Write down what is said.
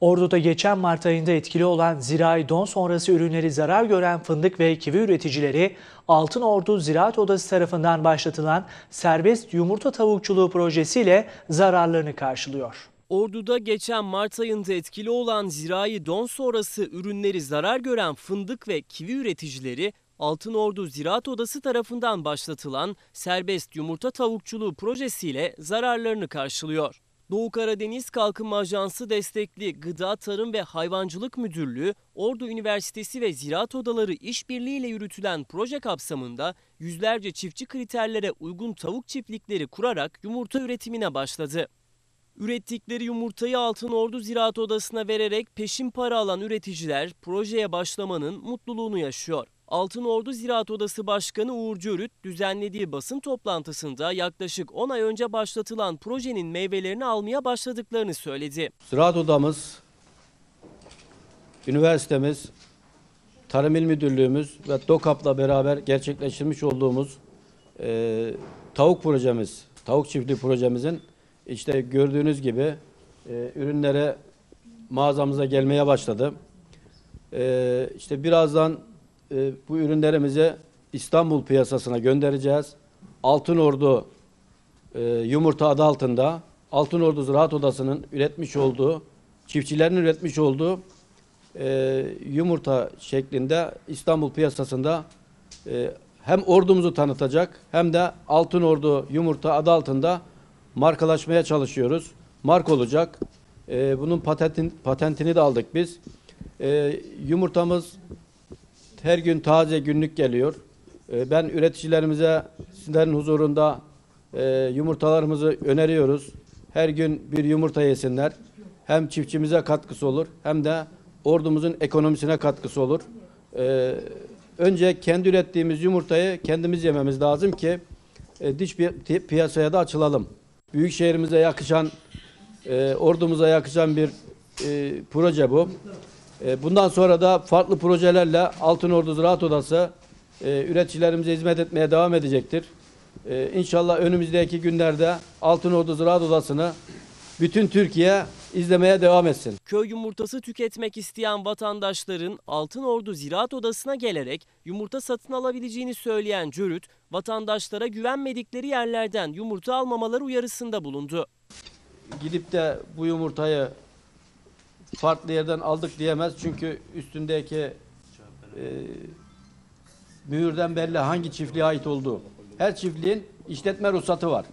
Ordu'da geçen Mart ayında etkili olan zirai don sonrası ürünleri zarar gören fındık ve kivi üreticileri Altın Ordu Ziraat Odası tarafından başlatılan serbest yumurta tavukçuluğu projesiyle zararlarını karşılıyor. Ordu'da geçen Mart ayında etkili olan zirai don sonrası ürünleri zarar gören fındık ve kivi üreticileri Altın Ordu Ziraat Odası tarafından başlatılan serbest yumurta tavukçuluğu projesiyle zararlarını karşılıyor. Doğu Karadeniz Kalkınma Ajansı destekli Gıda, Tarım ve Hayvancılık Müdürlüğü, Ordu Üniversitesi ve Ziraat Odaları işbirliğiyle yürütülen proje kapsamında yüzlerce çiftçi kriterlere uygun tavuk çiftlikleri kurarak yumurta üretimine başladı. Ürettikleri yumurtayı Altın Ordu Ziraat Odası'na vererek peşin para alan üreticiler projeye başlamanın mutluluğunu yaşıyor. Altın Ordu Ziraat Odası Başkanı Uğur Cörüt düzenlediği basın toplantısında yaklaşık 10 ay önce başlatılan projenin meyvelerini almaya başladıklarını söyledi. Ziraat Odamız, üniversitemiz, Tarım İl Müdürlüğümüz ve DOKAP'la beraber gerçekleştirmiş olduğumuz e, tavuk projemiz, tavuk çiftliği projemizin işte gördüğünüz gibi e, ürünlere mağazamıza gelmeye başladı. E, işte birazdan e, bu ürünlerimizi İstanbul piyasasına göndereceğiz. Altın Ordu e, yumurta adı altında Altın Ordu Ziraat Odası'nın üretmiş olduğu, çiftçilerin üretmiş olduğu e, yumurta şeklinde İstanbul piyasasında e, hem ordumuzu tanıtacak hem de Altın Ordu yumurta adı altında markalaşmaya çalışıyoruz. Mark olacak. E, bunun patentin, patentini de aldık biz. E, yumurtamız her gün taze günlük geliyor. E, ben üreticilerimize sizlerin huzurunda e, yumurtalarımızı öneriyoruz. Her gün bir yumurta yesinler. Hem çiftçimize katkısı olur hem de ordumuzun ekonomisine katkısı olur. E, önce kendi ürettiğimiz yumurtayı kendimiz yememiz lazım ki e, pi- piyasaya da açılalım. Büyük şehrimize yakışan, e, ordumuza yakışan bir e, proje bu. E, Bundan sonra da farklı projelerle Altın Ordu Ziraat Odası e, üreticilerimize hizmet etmeye devam edecektir. E, İnşallah önümüzdeki günlerde Altın Ordu Ziraat Odası'nı bütün Türkiye izlemeye devam etsin. Köy yumurtası tüketmek isteyen vatandaşların Altın Ordu Ziraat Odası'na gelerek yumurta satın alabileceğini söyleyen Cörüt, vatandaşlara güvenmedikleri yerlerden yumurta almamaları uyarısında bulundu. Gidip de bu yumurtayı farklı yerden aldık diyemez. Çünkü üstündeki e, mühürden belli hangi çiftliğe ait olduğu. Her çiftliğin işletme ruhsatı var.